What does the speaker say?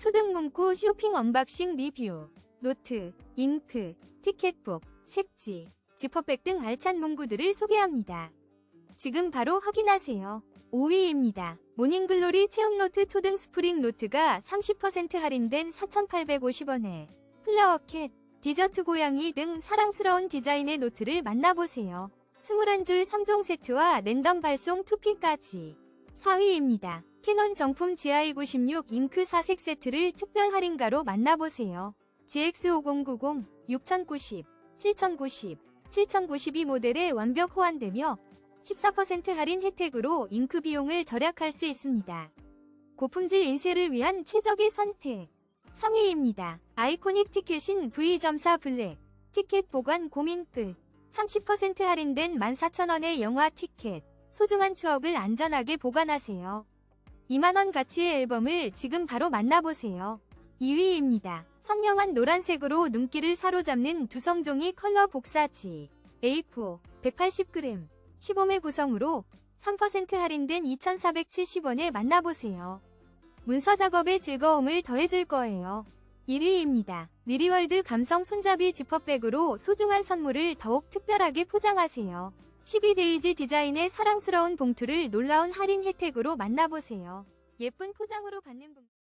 초등 문구 쇼핑 언박싱 리뷰, 노트, 잉크, 티켓북, 색지, 지퍼백 등 알찬 문구들을 소개합니다. 지금 바로 확인하세요. 5위입니다. 모닝글로리 체험노트 초등 스프링 노트가 30% 할인된 4,850원에 플라워캣, 디저트 고양이 등 사랑스러운 디자인의 노트를 만나보세요. 21줄 3종 세트와 랜덤 발송 투피까지. 4위입니다. 캐논 정품 GI96 잉크 4색 세트를 특별 할인가로 만나보세요. GX5090, 6090, 7090, 7092 모델에 완벽 호환되며 14% 할인 혜택으로 잉크 비용을 절약할 수 있습니다. 고품질 인쇄를 위한 최적의 선택. 3위입니다. 아이코닉 티켓인 V.4 블랙. 티켓 보관 고민 끝. 30% 할인된 14,000원의 영화 티켓. 소중한 추억을 안전하게 보관하세요. 2만원 가치의 앨범을 지금 바로 만나보세요. 2위입니다. 선명한 노란색으로 눈길을 사로잡는 두성종이 컬러 복사지. A4 180g 15매 구성으로 3% 할인된 2,470원에 만나보세요. 문서 작업의 즐거움을 더해줄 거예요. 1위입니다. 리리월드 감성 손잡이 지퍼백으로 소중한 선물을 더욱 특별하게 포장하세요. 12데이지 디자인의 사랑스러운 봉투를 놀라운 할인 혜택으로 만나보세요. 예쁜 포장으로 받는 봉투